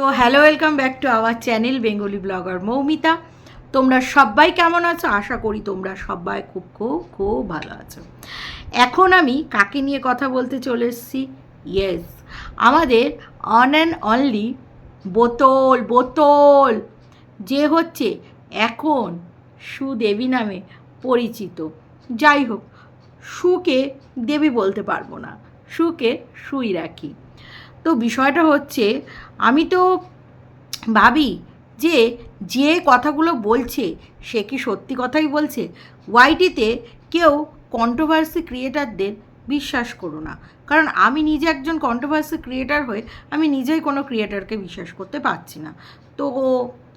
তো hello welcome back to our channel Bengali blogger Moumita তোমরা সবাই কেমন আছো? আশা করি তোমরা সবাই খুব খুব খুব ভালো আছো। এখন আমি কাকে নিয়ে কথা বলতে চলে এসেছি? ইয়েস আমাদের অন অ্যান্ড অনলি বোতল বোতল, যে হচ্ছে এখন সুদেবী নামে পরিচিত। যাই হোক, সুকে দেবী বলতে পারব না। সুকে সুই রাখি তো বিষয়টা হচ্ছে, আমি তো ভাবি যে যে কথাগুলো বলছে, সে কি সত্যি কথাই বলছে? ওয়াইটিতে কেউ কন্ট্রোভার্সি ক্রিয়েটারদের বিশ্বাস করো না। কারণ আমি নিজে একজন কন্ট্রোভার্সি ক্রিয়েটার হয়ে আমি নিজেই কোনো ক্রিয়েটারকে বিশ্বাস করতে পারছি না। তো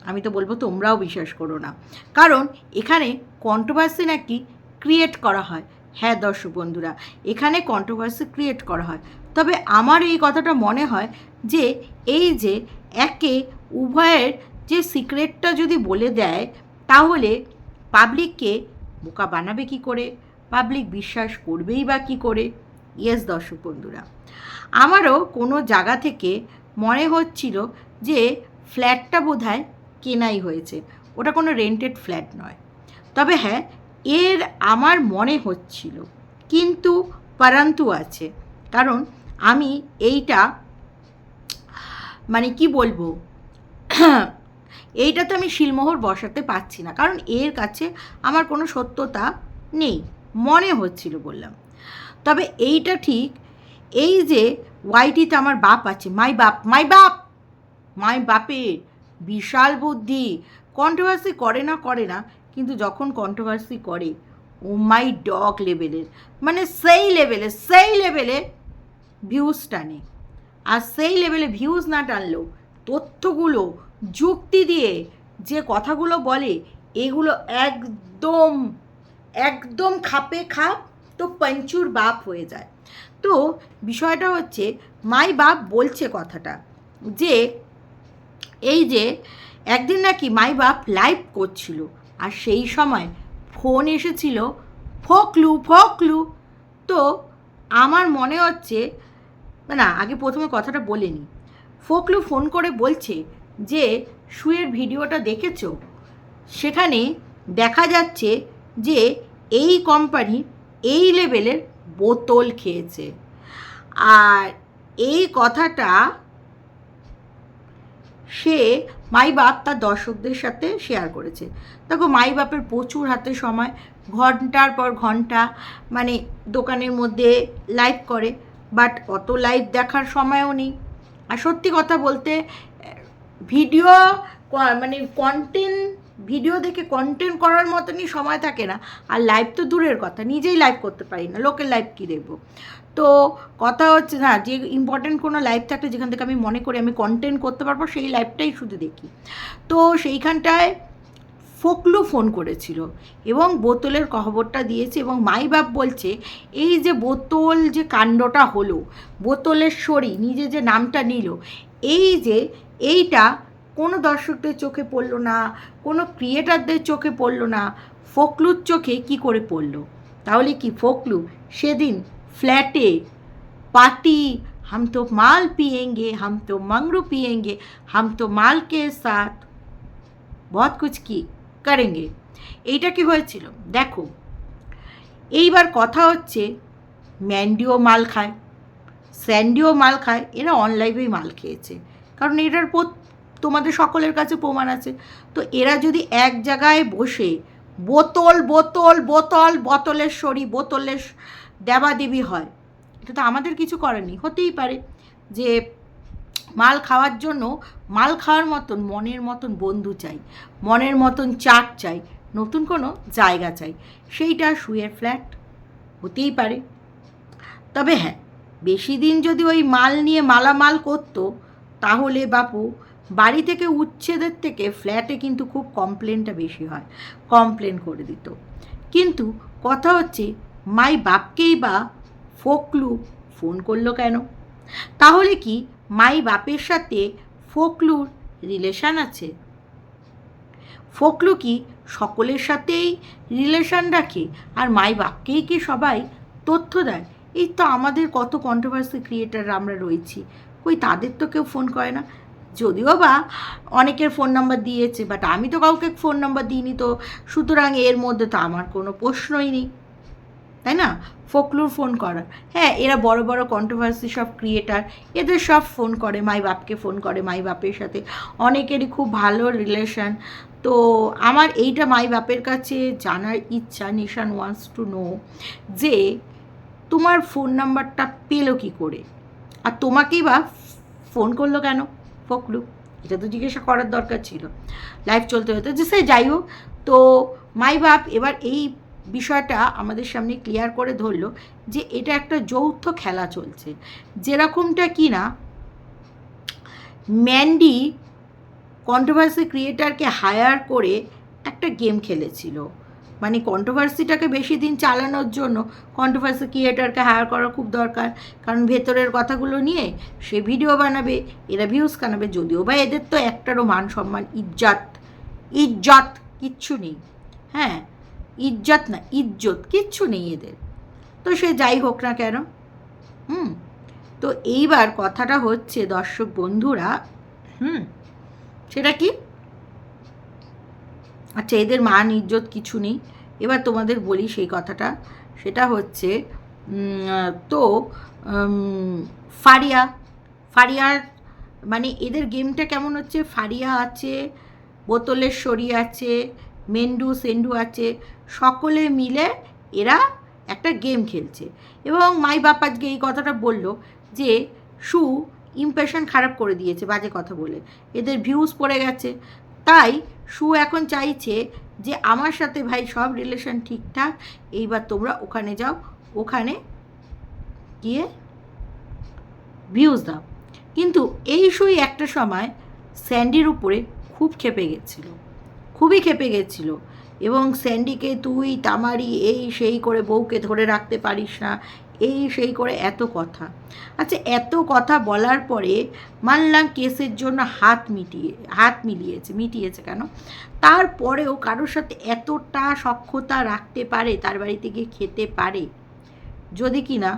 আমি তো বলব তোমরাও বিশ্বাস করো না। কারণ এখানে কন্ট্রোভার্সি নাকি ক্রিয়েট করা হয়। হ্যাঁ দর্শক বন্ধুরা, এখানে কন্ট্রোভার্সি ক্রিয়েট করা হয়। তবে আমার এই কথাটা মনে হয় যে এই যে একে উভয়ের যে সিক্রেটটা যদি বলে দেয়, তাহলে পাবলিককে বোকা বানাবে কি করে? পাবলিক বিশ্বাস করবেই বা কী করে? ইয়েস দর্শক বন্ধুরা। আমারও কোনো জায়গা থেকে মনে হচ্ছিল যে ফ্ল্যাটটা বোধহয় কেনাই হয়েছে। ওটা কোনো রেন্টেড ফ্ল্যাট নয়। তবে হ্যাঁ এর আমার মনে হচ্ছিল। কিন্তু, পারান্তু আছে। কারণ আমি এইটা মানে কি বলব? এইটা তো আমি শিলমোহর বসাতে পারছি না, কারণ এর কাছে আমার কোনো সত্যতা নেই, মনে হচ্ছিল বললাম। তবে এইটা ঠিক, এই যে ওয়াইটিতে আমার বাপ আছে, মাই বাপ মাই বাপ, মাই বাপের বিশাল বুদ্ধি কন্ট্রোভার্সি করে না করে না, কিন্তু যখন কন্ট্রোভার্সি করে, ও মাই ডগ লেভেলের মানে সেই লেভেলে সেই লেভেলে ভিউজ টানে। আর সেই লেভেলে ভিউজ না টানলেও তথ্যগুলো, যুক্তি দিয়ে যে কথাগুলো বলে, এগুলো একদম একদম খাপে খাপ তো পঞ্চুর বাপ হয়ে যায়। তো বিষয়টা হচ্ছে, মাই বাপ বলছে কথাটা যে, এই যে একদিন নাকি মাই বাপ লাইভ করছিল আর সেই সময় ফোন এসেছিল, ফোকলু ফোকলু। তো আমার মনে হচ্ছে না আগে প্রথমে কথাটা বলে নিই ফোকলু ফোন করে বলছে যে, শুয়ের ভিডিওটা দেখেছ? সেখানে দেখা যাচ্ছে যে, এই কোম্পানি এই লেভেলের বোতল খেয়েছে। আর এই কথাটা সে মাই বাপ তার দর্শকদের সাথে শেয়ার করেছে। দেখো, মাই বাপের প্রচুর হাতে সময়, ঘণ্টার পর ঘণ্টা মানে দোকানের মধ্যে লাইভ করে। বাট অত লাইভ দেখার সময়ও নেই। আর সত্যি কথা বলতে ভিডিও মানে কন্টেন্ট ভিডিও দেখে কন্টেন্ট করার মতনই সময় থাকে না। আর লাইভ তো দূরের কথা, নিজেই লাইভ করতে পারি না, লোকের লাইভ কী দেখব? তো কথা হচ্ছে, না, যে ইম্পর্টেন্ট কোনো লাইভ থাকলে যেখান থেকে আমি মনে করি আমি কন্টেন্ট করতে পারব, সেই লাইভটাই শুধু দেখি। তো সেইখানটায় ফোকলু ফোন করেছিল এবং বোতলের খবরটা দিয়েছে এবং মাই বাপ বলছে এই যে বোতল যে কাণ্ডটা হলো বোতলের শরী নিজে যে নামটা নিল এই যে এইটা কোনো দর্শকদের চোখে পড়লো না কোনো ক্রিয়েটারদের চোখে পড়লো না ফোকলুর চোখে কি করে পড়লো তাহলে কি ফোকলু সেদিন फ्लैटे पार्टी हम तो माल पिएंगे हम तो मंगरू पिएंगे हम तो माल के साथ बहुत कुछ কি করেঙ্গে। এইটা কি হয়েছিল? দেখো, এইবার কথা হচ্ছে ম্যান্ডিও মাল খায়। স্যান্ডিও মাল খায়, এরা অনলাইভেই মাল খেয়েছে। কারণ এটার তোমাদের সকলের কাছে প্রমাণ আছে। তো এরা যদি এক জায়গায় বসে বোতল বোতল বোতল, বোতলের শরী বোতলের দেবাদেবী হয়, এটা তো আমাদের কিছু করেনি হতেই পারে যে মাল খাওয়ার জন্য মাল খাওয়ার মতন মনের মতন বন্ধু চাই, মনের মতন চাট চাই, নতুন কোনো জায়গা চাই। সেইটা শুয়ের ফ্ল্যাট হতেই পারে। তবে হ্যাঁ বেশি দিন যদি ওই মাল নিয়ে মালামাল করতো, তাহলে বাপু, বাড়ি থেকে উচ্ছেদের থেকে ফ্ল্যাটে কিন্তু খুব কমপ্লেনটা বেশি হয় কমপ্লেন করে দিত। কিন্তু কথা হচ্ছে, মাই বাপকেই বা ফোকলু ফোন করল কেন? তাহলে কি মাই বাপের সাথে ফোকলুর রিলেশান আছে। ফোকলু কি সকলের সাথেই রিলেশান রাখে আর মাই বাপকেই কি সবাই তথ্য দেয়? এই তো আমাদের কত কন্ট্রোভার্সি ক্রিয়েটার আমরা রয়েছি। কই তাদের তো কেউ ফোন করে না। যদিও বা অনেকের ফোন নাম্বার দিয়েছে বাট আমি তো কাউকে ফোন নাম্বার দিইনি তো। সুতরাং এর মধ্যে তো আমার কোনো প্রশ্নই নেই। তাই না? ফোকলুর ফোন করার। হ্যাঁ এরা বড় বড় কন্ট্রোভার্সি সব ক্রিয়েটার এদের সব ফোন করে, মাই বাপকে ফোন করে মাই বাপের সাথে। অনেকেরই খুব ভালো রিলেশন তো আমার এইটা মাই বাপের কাছে জানার ইচ্ছা, নিশান ওয়ান্টস টু নো যে তোমার ফোন নাম্বারটা পেল কি করে? আর তোমাকেই বা ফোন করল কেন? ফকলু, এটা তো জিজ্ঞাসা করার দরকার ছিল। লাইফ চলতে হতো। যে সে যাই হোক, তো মাই বাপ এবার এই বিষয়টা আমাদের সামনে ক্লিয়ার করে ধরলো যে এটা একটা যৌথ খেলা চলছে। যেরকমটা কি না ম্যান্ডি কন্ট্রোভার্সি ক্রিয়েটারকে হায়ার করে একটা গেম খেলেছিল। মানে কন্ট্রোভার্সিটাকে বেশি দিন চালানোর জন্য কন্ট্রোভার্সি ক্রিয়েটারকে হায়ার করা খুব দরকার। কারণ ভেতরের কথাগুলো নিয়ে সে ভিডিও বানাবে, এরা ভিউজ কানাবে, যদিও বা এদের তো একটারও মান সম্মান ইজ্জাত, ইজ্জত কিচ্ছু নেই। হ্যাঁ ইজ্জত না, ইজ্জত, কিচ্ছু নেই এদের। তো সে যাই হোক না কেন, হুম? তো এইবার কথাটা হচ্ছে দর্শক বন্ধুরা, হুম? সেটা কি? আচ্ছা এদের মান, ইজ্জত কিছু নেই। এবার তোমাদের বলি সেই কথাটা। সেটা হচ্ছে তো ফারিয়া, ফারিয়ার মানে এদের গেমটা কেমন হচ্ছে? ফারিয়া আছে, বোতলের শরী আছে মেন্ডু, সেন্ডু আছে, সকলে মিলে এরা একটা গেম খেলছে। এবং মাই বাপ আজকে এই কথাটা বলল যে, সু ইমপ্রেশন খারাপ করে দিয়েছে, বাজে কথা বলে। এদের ভিউজ পড়ে গেছে। তাই সু এখন চাইছে যে, আমার সাথে ভাই সব রিলেশন ঠিকঠাক, এইবার তোমরা ওখানে যাও, ওখানে গিয়ে ভিউজ দাও। কিন্তু এই সুই একটা সময় স্যান্ডির উপরে খুব খেপে গেছিল। খুবই খেপে গেছিল। এবং স্যান্ডিকে তুই, তামারি, এই সেই করে বউকে ধরে রাখতে পারিস না, এই সেই করে এত কথা। আচ্ছা এত কথা বলার পরে মানলাম কেসের জন্য হাত মিটিয়ে, হাত মিলিয়েছে, মিটিয়েছে কেন? তারপরেও কারোর সাথে এতটা সক্ষতা রাখতে পারে, তার বাড়িতে গিয়ে খেতে পারে, যদি কি না,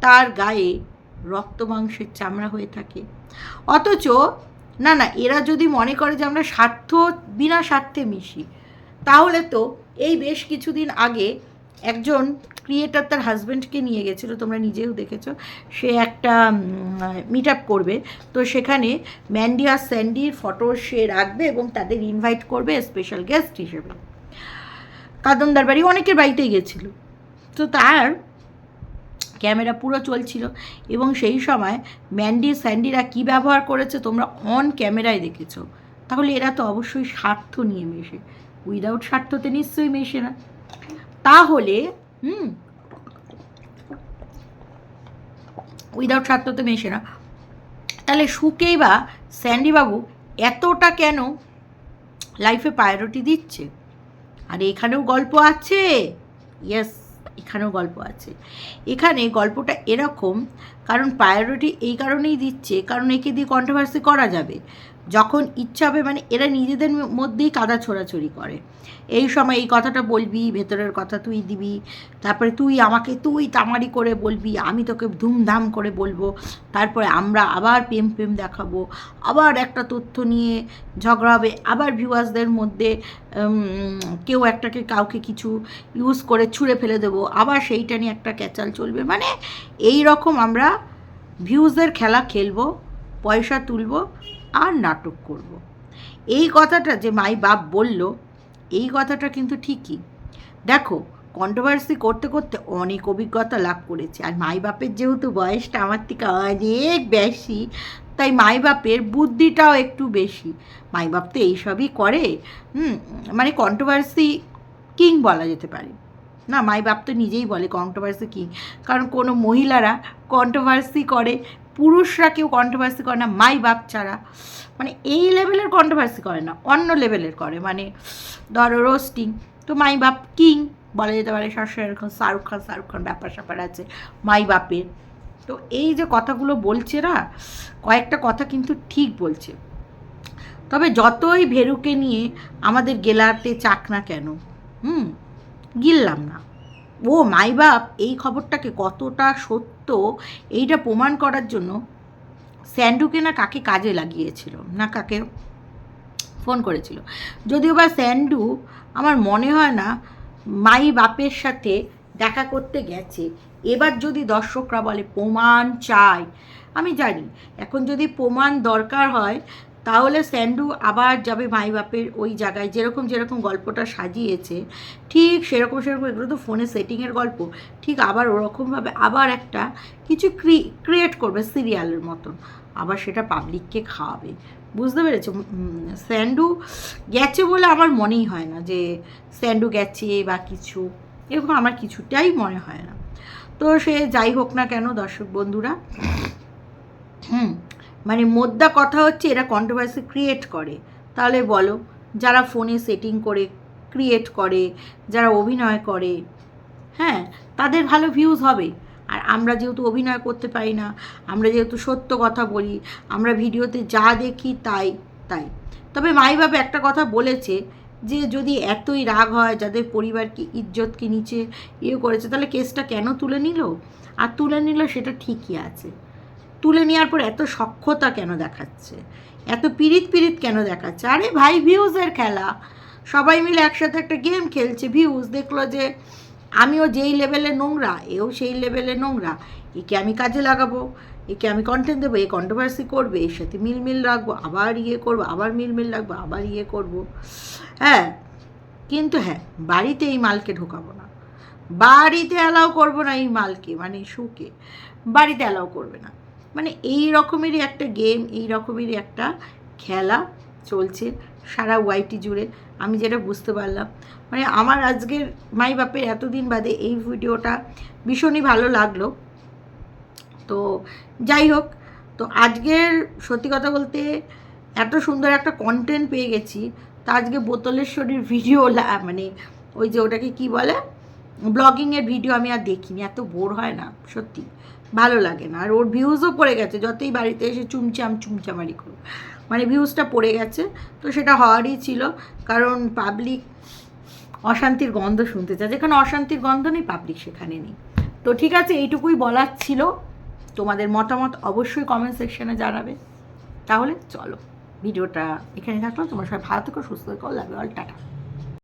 তার গায়ে রক্ত মাংসের চামড়া হয়ে থাকে। অথচ না না, এরা যদি মনে করে যে আমরা স্বার্থ, বিনা স্বার্থে মিশি, তাহলে তো এই বেশ কিছুদিন আগে একজন ক্রিয়েটার তার হাজব্যান্ডকে নিয়ে গেছিল, তোমরা নিজেও দেখেছ, সে একটা মিট আপ করবে, তো সেখানে ম্যান্ডি আর স্যান্ডির ফটো সে রাখবে এবং তাদের ইনভাইট করবে স্পেশাল গেস্ট হিসেবে। কাদমদার বাড়ি অনেকের বাড়িতেই গেছিল। তো তার ক্যামেরা পুরো চলছিল এবং সেই সময় ম্যান্ডি স্যান্ডিরা কী ব্যবহার করেছে তোমরা অন ক্যামেরায় দেখেছ। তাহলে এরা তো অবশ্যই স্বার্থ নিয়ে মেশে। উইদাউট স্বার্থতে নিশ্চয়ই মেশে না। তাহলে, হুম উইদাউট স্বার্থতে মেশে না। তাহলে সুকেই বা স্যান্ডিবাবু এতটা কেন লাইফে প্রায়োরিটি দিচ্ছে? আর এখানেও গল্প আছে। ইয়েস এখানেও গল্প আছে। এখানে গল্পটা এরকম, কারণ প্রায়োরিটি এই কারণেই দিচ্ছে, কারণ একে দিয়ে কন্ট্রোভার্সি করা যাবে। যখন ইচ্ছা হবে মানে এরা নিজেদের মধ্যেই কাদা ছোড়াছড়ি করে। এই সময় এই কথাটা বলবি, ভেতরের কথা তুই দিবি, তারপরে তুই আমাকে, তুই তামারি করে বলবি, আমি তোকে ধুমধাম করে বলব, তারপরে আমরা আবার প্রেম প্রেম দেখাবো, আবার একটা তথ্য নিয়ে ঝগড়া হবে, আবার ভিউয়ার্সদের মধ্যে কেউ একটাকে কাউকে কিছু ইউজ করে ছুঁড়ে ফেলে দেবো, আবার সেইটা নিয়ে একটা ক্যাচাল চলবে। মানে এই রকম আমরা ভিউজদের খেলা খেলব, পয়সা তুলবো আর নাটক করব। এই কথাটা যে মাই বাপ বলল, এই কথাটা কিন্তু ঠিকই। দেখো কন্ট্রোভার্সি করতে করতে অনেক অভিজ্ঞতা লাভ করেছে। আর মাই বাপের যেহেতু বয়সটা আমার থেকে অনেক বেশি, তাই মাই বাপের বুদ্ধিটাও একটু বেশি। মাই বাপ তো এইসবই করে, হুম মানে কন্ট্রোভার্সি কিং বলা যেতে পারে। না, মাই বাপ তো নিজেই বলে কন্ট্রোভার্সি কিং কারণ কোনো মহিলারা কন্ট্রোভার্সি করে পুরুষরা কেউ কন্ট্রোভার্সি করে না, মাই বাপ ছাড়া। মানে এই লেভেলের কন্ট্রোভার্সি করে না, অন্য লেভেলের করে। মানে ধরো রোস্টিং তো মাই বাপ কিং বলা যেতে পারে, সবসময় এরকম শাহরুখ খান শাহরুখ খান ব্যাপার স্যাপার আছে, মাই বাপের। তো এই যে কথাগুলো বলছে না, কয়েকটা কথা কিন্তু ঠিক বলছে। তবে যতই ভেরুকে নিয়ে আমাদের গেলাতে চাক না কেন, হুম, গিললাম না। ও মাই বাপ, এই খবরটাকে কতটা সত্য? এইটা প্রমাণ করার জন্য স্যান্ডুকে না কাকে কাজে লাগিয়েছিল, না কাকে ফোন করেছিল। যদিও বা স্যান্ডু, আমার মনে হয় না, মাই বাপের সাথে দেখা করতে গেছে। এবার যদি দর্শকরা বলে, প্রমাণ চাই, আমি জানি, এখন যদি প্রমাণ দরকার হয় তাহলে স্যান্ডু আবার যাবে মাই বাপের ওই জায়গায়, যেরকম যেরকম গল্পটা সাজিয়েছে, ঠিক সেরকম সেরকম, এগুলো তো ফোনে সেটিংয়ের গল্প, ঠিক আবার ওরকমভাবে আবার একটা কিছু ক্রি ক্রিয়েট করবে সিরিয়ালের মতন, আবার সেটা পাবলিককে খাওয়াবে। বুঝতে পেরেছ? স্যান্ডু গেছে বলে আমার মনেই হয় না যে স্যান্ডু গেছে বা কিছু, এরকম আমার কিছুটাই মনে হয় না। তো সে যাই হোক না কেন দর্শক বন্ধুরা, হুম মানে মোদ্দা কথা হচ্ছে এরা কন্ট্রোভার্সি ক্রিয়েট করে। তাহলে বলো, যারা ফোনে সেটিং করে ক্রিয়েট করে, যারা অভিনয় করে হ্যাঁ তাদের ভালো ভিউজ হবে। আর আমরা যেহেতু অভিনয় করতে পারি না, আমরা যেহেতু সত্য কথা বলি, আমরা ভিডিওতে যা দেখি তাই তাই। তবে মাই বাবা একটা কথা বলেছে যে, যদি এতই রাগ হয়, যাদের পরিবারকে ইজ্জতকে নিচে ইয়ে করেছে, তাহলে কেসটা কেন তুলে নিল? আর তুলে নিল সেটা ঠিকই আছে। তুলে নেওয়ার পর এত সক্ষতা কেন দেখাচ্ছে? এত পিরিত পিরিত কেন দেখাচ্ছে? আরে ভাই ভিউজের খেলা। সবাই মিলে একসাথে একটা গেম খেলছে ভিউজ দেখল যে আমিও যেই লেভেলে নোংরা, এও সেই লেভেলে নোংরা। একে আমি কাজে লাগাবো, একে আমি কন্টেন্ট দেবো, এ কন্ট্রোভার্সি করবে, এর সাথে মিল মিল রাখব, আবার ইয়ে করব, আবার মিল মিল রাখব, আবার ইয়ে করব। হ্যাঁ কিন্তু হ্যাঁ বাড়িতে এই মালকে ঢোকাবো না। বাড়িতে অ্যালাউ করব না এই মালকে মানে শুকে বাড়িতে অ্যালাউ করবে না। মানে এই রকমেরই একটা গেম এই রকমেরই একটা খেলা চলছে সারা ওয়াইটি জুড়ে। আমি যেটা বুঝতে পারলাম। মানে আমার আজকের মাই বাপের এতদিন বাদে এই ভিডিওটা ভীষণই ভালো লাগল। তো যাই হোক, তো আজকের সত্যি কথা বলতে এত সুন্দর একটা কন্টেন্ট পেয়ে গেছি। তা আজকে বোতলেশ্বরীর ভিডিও মানে ওই যে ওটাকে কি বলে? ব্লগিংয়ের ভিডিও আমি আর দেখিনি, এত বোর হয় না, সত্যি। ভালো লাগে না। আর ওর ভিউজও পড়ে গেছে, যতই বাড়িতে এসে চুমচাম, চুমচামারি করুক। মানে ভিউজটা পড়ে গেছে, তো সেটা হওয়ারই ছিল। কারণ পাবলিক অশান্তির গন্ধ শুনতে চায়। যেখানে অশান্তির গন্ধ নেই পাবলিক সেখানে নেই। তো ঠিক আছে, এইটুকুই বলার ছিল। তোমাদের মতামত অবশ্যই কমেন্ট সেকশনে জানাবে। তাহলে চলো ভিডিওটা এখানে থাকল। তোমার সবাই ভালো থেকো, সুস্থ থেকো লাগবে অল টাটা।